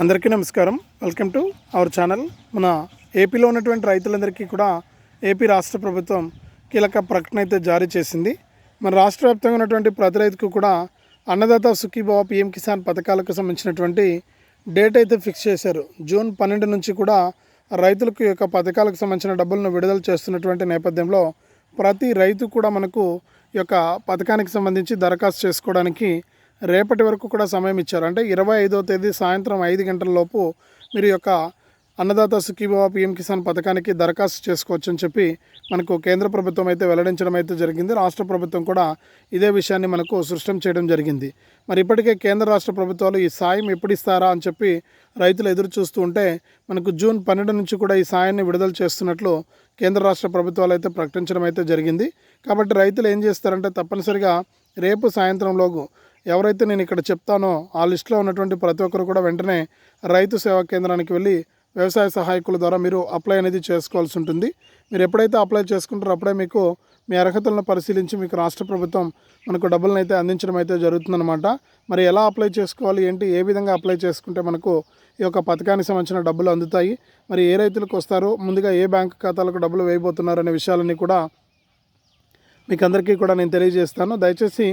అందరికీ నమస్కారం. Welcome to our channel మన ఏపీలో ఉన్నటువంటి రైతులందరికీ కూడా ఏపీ రాష్ట్ర ప్రభుత్వం కీలక ప్రకటన అయితే జారీ చేసింది. మన రాష్ట్ర వ్యాప్తంగా ఉన్నటువంటి ప్రతి రైతుకు కూడా అన్నదాత సుఖీభావ పిఎం కిసాన్ పథకాలకు సంబంధించినటువంటి డేట్ అయితే ఫిక్స్ చేశారు. జూన్ పన్నెండు నుంచి కూడా రైతులకు యొక్క పథకాలకు సంబంధించిన డబ్బులను విడుదల చేస్తున్నటువంటి నేపథ్యంలో ప్రతి రైతు కూడా మనకు ఈ యొక్క పథకానికి సంబంధించి దరఖాస్తు చేసుకోవడానికి రేపటి వరకు కూడా సమయం ఇచ్చారు. అంటే ఇరవై ఐదో తేదీ సాయంత్రం ఐదు గంటల లోపు మీరు యొక్క అన్నదాత సుఖీభావ పిఎం కిసాన్ పథకానికి దరఖాస్తు చేసుకోవచ్చు అని చెప్పి మనకు కేంద్ర ప్రభుత్వం అయితే వెల్లడించడం అయితే జరిగింది. రాష్ట్ర ప్రభుత్వం కూడా ఇదే విషయాన్ని మనకు సృష్టం చేయడం జరిగింది. మరి ఇప్పటికే కేంద్ర రాష్ట్ర ప్రభుత్వాలు ఈ సాయం ఎప్పుడు ఇస్తారా అని చెప్పి రైతులు ఎదురు చూస్తూ ఉంటే మనకు జూన్ పన్నెండు నుంచి కూడా ఈ సాయాన్ని విడుదల చేస్తున్నట్లు కేంద్ర రాష్ట్ర ప్రభుత్వాలు అయితే ప్రకటించడం అయితే జరిగింది. కాబట్టి రైతులు ఏం చేస్తారంటే తప్పనిసరిగా రేపు సాయంత్రంలోగు ఎవరైతే నేను ఇక్కడ చెప్తానో ఆ లిస్టులో ఉన్నటువంటి ప్రతి ఒక్కరు కూడా వెంటనే రైతు సేవా కేంద్రానికి వెళ్ళి వ్యవసాయ సహాయకుల ద్వారా మీరు అప్లై అనేది చేసుకోవాల్సి ఉంటుంది. మీరు ఎప్పుడైతే అప్లై చేసుకుంటారో అప్పుడే మీకు మీ అర్హతలను పరిశీలించి మీకు రాష్ట్ర ప్రభుత్వం మనకు డబ్బులను అయితే అందించడం అయితే జరుగుతుందన్నమాట. మరి ఎలా అప్లై చేసుకోవాలి ఏంటి ఏ విధంగా అప్లై చేసుకుంటే మనకు ఈ యొక్క పథకానికి సంబంధించిన డబ్బులు అందుతాయి మరి ఏ రైతులకు వస్తారో ముందుగా ఏ బ్యాంకు ఖాతాలకు డబ్బులు వేయబోతున్నారు అనే విషయాలన్నీ కూడా మీకు అందరికీ కూడా నేను తెలియజేస్తాను. దయచేసి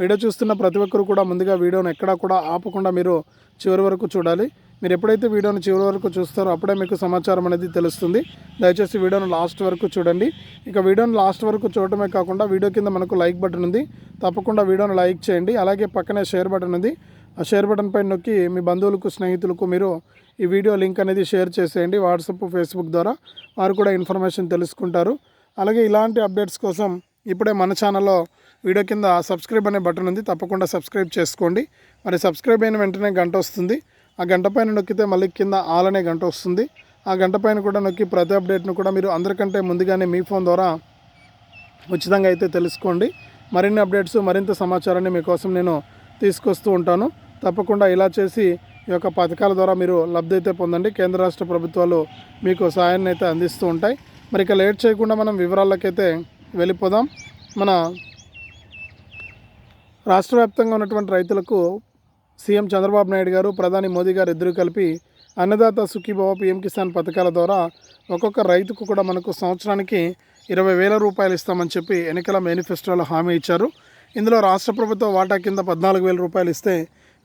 వీడియో చూస్తున్న ప్రతి ఒక్కరు కూడా ముందుగా వీడియోను ఎక్కడా కూడా ఆపకుండా మీరు చివరి వరకు చూడాలి. మీరు ఎప్పుడైతే వీడియోను చివరి వరకు చూస్తారో అప్పుడే మీకు సమాచారం అనేది తెలుస్తుంది. దయచేసి వీడియోను లాస్ట్ వరకు చూడండి. ఇక వీడియోను లాస్ట్ వరకు చూడటమే కాకుండా వీడియో కింద మనకు లైక్ బటన్ ఉంది. తప్పకుండా వీడియోను లైక్ చేయండి. అలాగే పక్కనే షేర్ బటన్ ఉంది. ఆ షేర్ బటన్ పైన నొక్కి మీ బంధువులకు స్నేహితులకు మీరు ఈ వీడియో లింక్ అనేది షేర్ చేసేయండి వాట్సాప్ ఫేస్బుక్ ద్వారా. వారు కూడా ఇన్ఫర్మేషన్ తెలుసుకుంటారు. అలాగే ఇలాంటి అప్డేట్స్ కోసం ఇప్పుడే మన ఛానల్లో వీడియో కింద సబ్స్క్రైబ్ అనే బటన్ ఉంది. తప్పకుండా సబ్స్క్రైబ్ చేసుకోండి. మరి సబ్స్క్రైబ్ అయిన వెంటనే గంట వస్తుంది. ఆ గంట పైన నొక్కితే మళ్ళీ కింద ఆల్ అనే గంట వస్తుంది. ఆ గంట పైన కూడా నొక్కి ప్రతి అప్డేట్ను కూడా మీరు అందరికంటే ముందుగానే మీ ఫోన్ ద్వారా ఉచితంగా అయితే తెలుసుకోండి. మరిన్ని అప్డేట్స్ మరింత సమాచారాన్ని మీకోసం నేను తీసుకొస్తూ ఉంటాను. తప్పకుండా ఇలా చేసి ఈ యొక్క పథకాల ద్వారా మీరు లబ్ధి అయితే పొందండి. కేంద్ర రాష్ట్ర ప్రభుత్వాలు మీకు సహాయాన్ని అయితే అందిస్తూ ఉంటాయి. మరి ఇక లేట్ చేయకుండా మనం వివరాలకైతే వెళ్ళిపోదాం. మన రాష్ట్ర వ్యాప్తంగా ఉన్నటువంటి రైతులకు సీఎం చంద్రబాబు నాయుడు గారు ప్రధాని మోదీ గారు ఇద్దరు కలిపి అన్నదాత సుఖీభావ పిఎం కిసాన్ పథకాల ద్వారా ఒక్కొక్క రైతుకు కూడా మనకు సంవత్సరానికి ఇరవై వేల రూపాయలు ఇస్తామని చెప్పి ఎన్నికల మేనిఫెస్టోలో హామీ ఇచ్చారు. ఇందులో రాష్ట్ర ప్రభుత్వ వాటా కింద పద్నాలుగు వేల రూపాయలు ఇస్తే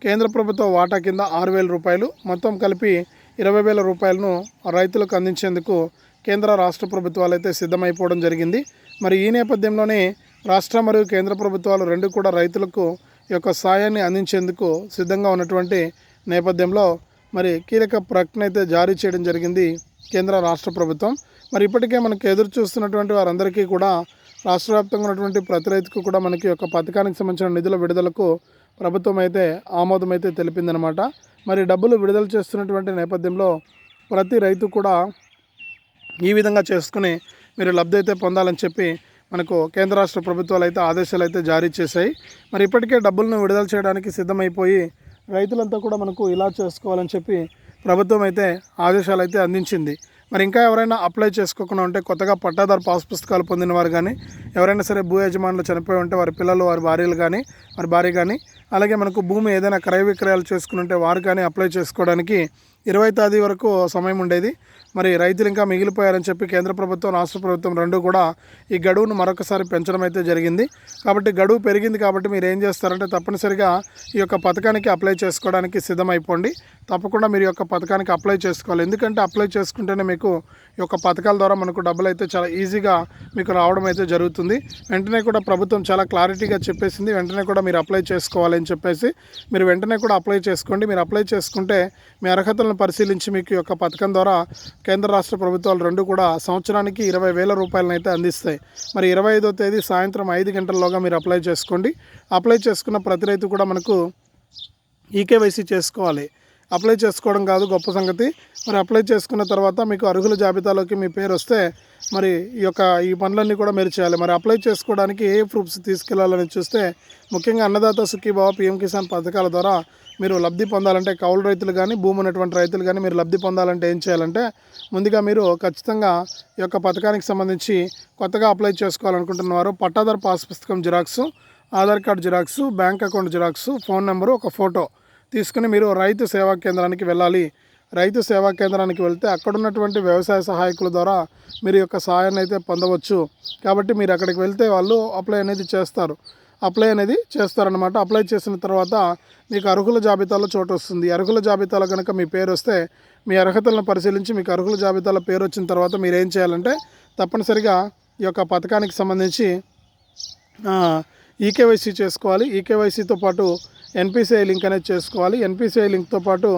కేంద్ర ప్రభుత్వ వాటా కింద ఆరు వేల రూపాయలు. మొత్తం కలిపి ఇరవై వేల రూపాయలను రైతులకు అందించేందుకు కేంద్ర రాష్ట్ర ప్రభుత్వాలు అయితే సిద్ధమైపోవడం జరిగింది. మరి ఈ నేపథ్యంలోనే రాష్ట్ర మరియు కేంద్ర ప్రభుత్వాలు రెండు కూడా రైతులకు ఈ యొక్క సాయాన్ని అందించేందుకు సిద్ధంగా ఉన్నటువంటి నేపథ్యంలో మరి కీలక ప్రకటన అయితే జారీ చేయడం జరిగింది కేంద్ర రాష్ట్ర ప్రభుత్వం. మరి ఇప్పటికే మనకు ఎదురు చూస్తున్నటువంటి వారందరికీ కూడా రాష్ట్ర వ్యాప్తంగా ఉన్నటువంటి ప్రతి రైతుకు కూడా మనకి ఒక పథకానికి సంబంధించిన నిధుల విడుదలకు ప్రభుత్వం అయితే ఆమోదం అయితే తెలిపిందనమాట మరి డబ్బులు విడుదల చేస్తున్నటువంటి నేపథ్యంలో ప్రతి రైతు కూడా ఈ విధంగా చేసుకుని మీరు లబ్ధి అయితే పొందాలని చెప్పి మనకు కేంద్ర రాష్ట్ర ప్రభుత్వాలు అయితే ఆదేశాలు అయితే జారీ చేశాయి. మరి ఇప్పటికే డబ్బులను విడుదల చేయడానికి సిద్ధమైపోయి రైతులంతా కూడా మనకు ఇలా చేసుకోవాలని చెప్పి ప్రభుత్వం అయితే ఆదేశాలు అయితే అందించింది. మరి ఇంకా ఎవరైనా అప్లై చేసుకోకుండా ఉంటే కొత్తగా పట్టాదారు పాస్ పుస్తకాలు పొందిన వారు కానీ ఎవరైనా సరే భూ యజమానులు చనిపోయి ఉంటే వారి పిల్లలు వారి భార్యలు కానీ వారి భార్య కానీ అలాగే మనకు భూమి ఏదైనా క్రయ విక్రయాలు చేసుకుని ఉంటే వారు కానీ అప్లై చేసుకోవడానికి ఇరవై తేదీ వరకు సమయం ఉండేది. మరి రైతులు ఇంకా మిగిలిపోయారని చెప్పి కేంద్ర ప్రభుత్వం రాష్ట్ర ప్రభుత్వం రెండు కూడా ఈ గడువును మరొకసారి పెంచడం అయితే జరిగింది. కాబట్టి గడువు పెరిగింది కాబట్టి మీరు ఏం చేస్తారంటే తప్పనిసరిగా ఈ యొక్క పథకానికి అప్లై చేసుకోవడానికి సిద్ధమైపోండి. తప్పకుండా మీరు యొక్క పథకానికి అప్లై చేసుకోవాలి. ఎందుకంటే అప్లై చేసుకుంటేనే మీకు ఈ యొక్క పథకాల ద్వారా మనకు డబ్బులు అయితే చాలా ఈజీగా మీకు రావడం అయితే జరుగుతుంది. వెంటనే కూడా ప్రభుత్వం చాలా క్లారిటీగా చెప్పేసింది. వెంటనే కూడా మీరు అప్లై చేసుకోవాలి అని చెప్పేసి మీరు వెంటనే కూడా అప్లై చేసుకోండి. మీరు అప్లై చేసుకుంటే మీ అర్హతలను పరిశీలించి మీకు యొక్క పథకం ద్వారా కేంద్ర రాష్ట్ర ప్రభుత్వాలు రెండు కూడా సంవత్సరానికి ఇరవై వేల రూపాయలను అయితే అందిస్తాయి. మరి ఇరవై ఐదో తేదీ సాయంత్రం ఐదు గంటల్లోగా మీరు అప్లై చేసుకోండి. అప్లై చేసుకున్న ప్రతి రైతు కూడా మనకు ఈకేవైసీ చేసుకోవాలి. అప్లై చేసుకోవడం కాదు గొప్ప సంగతి. మరి అప్లై చేసుకున్న తర్వాత మీకు అర్హుల జాబితాలోకి మీ పేరు వస్తే మరి ఈ యొక్క ఈ పనులన్నీ కూడా మీరు చేయాలి. మరి అప్లై చేసుకోవడానికి ఏ ప్రూఫ్స్ తీసుకెళ్ళాలని చూస్తే ముఖ్యంగా అన్నదాత సుఖీభావ పిఎం కిసాన్ పథకాల ద్వారా మీరు లబ్ధి పొందాలంటే కౌలు రైతులు కానీ భూమి ఉన్నటువంటి రైతులు కానీ మీరు లబ్ధి పొందాలంటే ఏం చేయాలంటే ముందుగా మీరు ఖచ్చితంగా ఈ యొక్క పథకానికి సంబంధించి కొత్తగా అప్లై చేసుకోవాలనుకుంటున్న వారు పట్టాదారు పాస్ పుస్తకం xerox Aadhaar card xerox bank account xerox phone number ఒక ఫోటో తీసుకుని మీరు రైతు సేవా కేంద్రానికి వెళ్ళాలి. రైతు సేవా కేంద్రానికి వెళ్తే అక్కడ ఉన్నటువంటి వ్యవసాయ సహాయకుల ద్వారా మీరు యొక్క సహాయాన్ని అయితే పొందవచ్చు. కాబట్టి మీరు అక్కడికి వెళ్తే వాళ్ళు అప్లై అనేది చేస్తారు. అప్లై అనేది చేస్తారనమాట అప్లై చేసిన తర్వాత మీకు అర్హుల జాబితాలో చోటు వస్తుంది. అర్హుల జాబితాలో కనుక మీ పేరు వస్తే మీ అర్హతలను పరిశీలించి మీకు అర్హుల జాబితాలో పేరు వచ్చిన తర్వాత మీరు ఏం చేయాలంటే తప్పనిసరిగా ఈ యొక్క పథకానికి సంబంధించి ఈకేవైసీ చేసుకోవాలి. ఈకేవైసీతో పాటు ఎన్పిసిఐ లింక్ అనేది చేసుకోవాలి. ఎన్పిసిఐ లింక్తో పాటు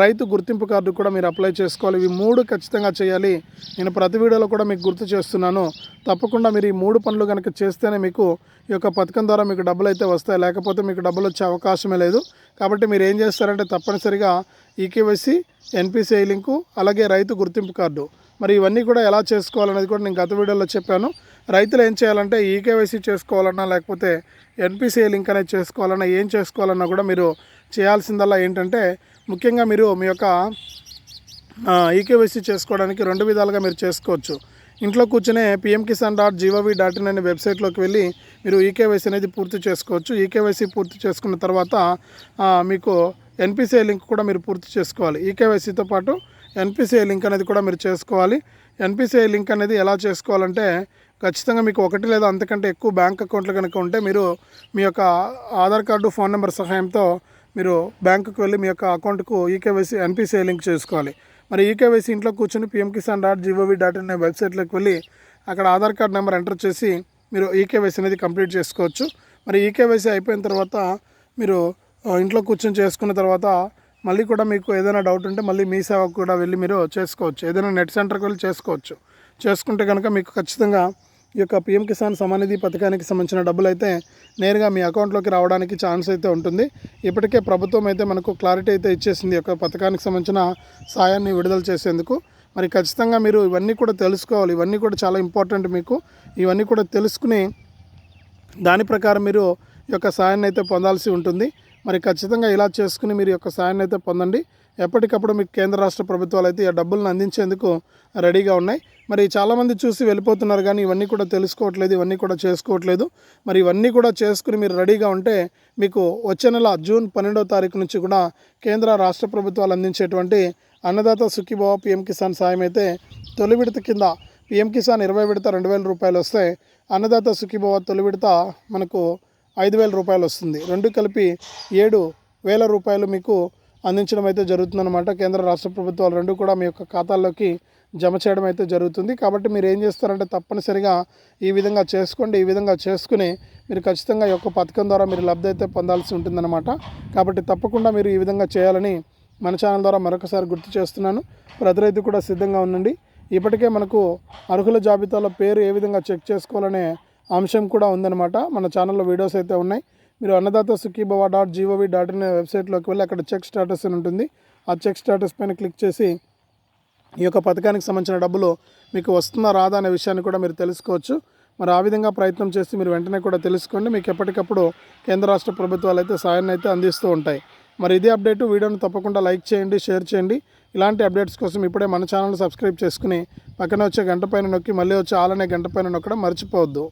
రైతు గుర్తింపు కార్డు కూడా మీరు అప్లై చేసుకోవాలి. ఇవి మూడు ఖచ్చితంగా చేయాలి. నేను ప్రతి వీడియోలో కూడా మీకు గుర్తు చేస్తున్నాను. తప్పకుండా మీరు ఈ మూడు పనులు కనుక చేస్తేనే మీకు ఈ యొక్క పథకం ద్వారా మీకు డబ్బులు అయితే వస్తాయి. లేకపోతే మీకు డబ్బులు వచ్చే అవకాశమే లేదు. కాబట్టి మీరు ఏం చేస్తారంటే తప్పనిసరిగా ఈకేవైసీ ఎన్పిసిఐ లింకు అలాగే రైతు గుర్తింపు కార్డు. మరి ఇవన్నీ కూడా ఎలా చేసుకోవాలనేది కూడా నేను గత వీడియోలో చెప్పాను. రైతులు ఏం చేయాలంటే ఈకేవైసీ చేసుకోవాలన్నా లేకపోతే ఎన్పిసిఐ లింక్ అనేది చేసుకోవాలన్నా ఏం చేసుకోవాలన్నా కూడా మీరు చేయాల్సిందల్లా ఏంటంటే ముఖ్యంగా మీరు మీ యొక్క ఈకేవైసీ చేసుకోవడానికి రెండు విధాలుగా మీరు చేసుకోవచ్చు. ఇంట్లో కూర్చునే PM Kisan dot gov dot in అనే వెబ్సైట్లోకి వెళ్ళి మీరు ఈకేవైసీ అనేది పూర్తి చేసుకోవచ్చు. ఈకేవైసీ పూర్తి చేసుకున్న తర్వాత మీకు ఎన్పిసిఐ లింక్ కూడా మీరు పూర్తి చేసుకోవాలి. ఈకేవైసీతో పాటు ఎన్పిసిఐ లింక్ అనేది కూడా మీరు చేసుకోవాలి. ఎన్పిసిఐ లింక్ అనేది ఎలా చేసుకోవాలంటే ఖచ్చితంగా మీకు ఒకటి లేదా అంతకంటే ఎక్కువ బ్యాంక్ అకౌంట్లు కనుక ఉంటే మీరు మీ యొక్క ఆధార్ కార్డు ఫోన్ నెంబర్ సహాయంతో మీరు బ్యాంకుకు వెళ్ళి మీ యొక్క అకౌంట్కు ఈకేవైసీ ఎన్పిసిఐ లింక్ చేసుకోవాలి. మరి ఈకేవైసీ ఇంట్లో కూర్చొని PM Kisan dot gov dot in అనే వెబ్సైట్లోకి వెళ్ళి అక్కడ ఆధార్ కార్డ్ నెంబర్ ఎంటర్ చేసి మీరు ఈకేవైసీ అనేది కంప్లీట్ చేసుకోవచ్చు. మరి ఈకేవైసీ అయిపోయిన తర్వాత మీరు ఇంట్లో కూర్చొని చేసుకున్న తర్వాత మళ్ళీ కూడా మీకు ఏదైనా డౌట్ ఉంటే మళ్ళీ మీ సేవకు కూడా వెళ్ళి మీరు చేసుకోవచ్చు. ఏదైనా నెట్ సెంటర్కి వెళ్ళి చేసుకోవచ్చు. చేసుకుంటే కనుక మీకు ఖచ్చితంగా ఈ యొక్క పిఎం కిసాన్ సమానిధి పథకానికి సంబంధించిన డబ్బులు అయితే నేరుగా మీ అకౌంట్లోకి రావడానికి ఛాన్స్ అయితే ఉంటుంది. ఇప్పటికే ప్రభుత్వం అయితే మనకు క్లారిటీ అయితే ఇచ్చేసింది ఈ యొక్క పథకానికి సంబంధించిన సాయాన్ని విడుదల చేసేందుకు. మరి ఖచ్చితంగా మీరు ఇవన్నీ కూడా తెలుసుకోవాలి. ఇవన్నీ కూడా చాలా ఇంపార్టెంట్ మీకు. ఇవన్నీ కూడా తెలుసుకుని దాని ప్రకారం మీరు ఈ యొక్క సాయాన్ని అయితే పొందాల్సి ఉంటుంది. మరి ఖచ్చితంగా ఇలా చేసుకుని మీరు యొక్క సాయాన్ని అయితే పొందండి. ఎప్పటికప్పుడు మీకు కేంద్ర రాష్ట్ర ప్రభుత్వాలు అయితే ఈ డబ్బులను అందించేందుకు రెడీగా ఉన్నాయి. మరి చాలామంది చూసి వెళ్ళిపోతున్నారు కానీ ఇవన్నీ కూడా తెలుసుకోవట్లేదు ఇవన్నీ కూడా చేసుకోవట్లేదు. మరి ఇవన్నీ కూడా చేసుకుని మీరు రెడీగా ఉంటే మీకు వచ్చే నెల జూన్ పన్నెండవ తారీఖు నుంచి కూడా కేంద్ర రాష్ట్ర ప్రభుత్వాలు అందించేటువంటి అన్నదాత సుఖీభావ పిఎం కిసాన్ సాయం అయితే తొలి విడత కింద పిఎం కిసాన్ ఇరవై విడత రెండు వేల రూపాయలు వస్తే అన్నదాత సుఖీభావ తొలి విడత మనకు ఐదు వేల రూపాయలు వస్తుంది. రెండు కలిపి ఏడు వేల రూపాయలు మీకు అందించడం అయితే జరుగుతుందన్నమాట. కేంద్ర రాష్ట్ర ప్రభుత్వాలు రెండు కూడా మీ యొక్క ఖాతాల్లోకి జమ చేయడం అయితే జరుగుతుంది. కాబట్టి మీరు ఏం చేస్తారంటే తప్పనిసరిగా ఈ విధంగా చేసుకోండి ఈ విధంగా చేసుకుని మీరు ఖచ్చితంగా ఈ యొక్క పథకం ద్వారా మీరు లబ్ధి అయితే పొందాల్సి ఉంటుందన్నమాట. కాబట్టి తప్పకుండా మీరు ఈ విధంగా చేయాలని మన ఛానల్ ద్వారా మరొకసారి గుర్తు చేస్తున్నాను. ప్రతి రైతు కూడా సిద్ధంగా ఉండండి. ఇప్పటికే మనకు అర్హుల జాబితాలో పేరు ఏ విధంగా చెక్ చేసుకోవాలనే అంశం కూడా ఉందన్నమాట. మన ఛానల్లో వీడియోస్ అయితే ఉన్నాయి. మీరు Annadata Sukhibhava dot gov dot in వెబ్సైట్లోకి వెళ్ళి అక్కడ చెక్ స్టేటస్ అని ఉంటుంది. ఆ చెక్ స్టేటస్ పైన క్లిక్ చేసి ఈ యొక్క పథకానికి సంబంధించిన డబ్బులు మీకు వస్తుందా రాదా అనే విషయాన్ని కూడా మీరు తెలుసుకోవచ్చు. మరి ఆ విధంగా ప్రయత్నం చేసి మీరు వెంటనే కూడా తెలుసుకోండి. మీకు ఎప్పటికప్పుడు కేంద్ర రాష్ట్ర ప్రభుత్వాలు అయితే సాయాన్ని అయితే అందిస్తూ ఉంటాయి. మరి ఇదే అప్డేట్ వీడియోను తప్పకుండా లైక్ చేయండి షేర్ చేయండి. ఇలాంటి అప్డేట్స్ కోసం ఇప్పుడే మన ఛానల్ సబ్స్క్రైబ్ చేసుకుని పక్కన వచ్చే గంట పైన నొక్కి మళ్ళీ వచ్చే ఆలనే గంట పైన నొక్కడం మర్చిపోవద్దు.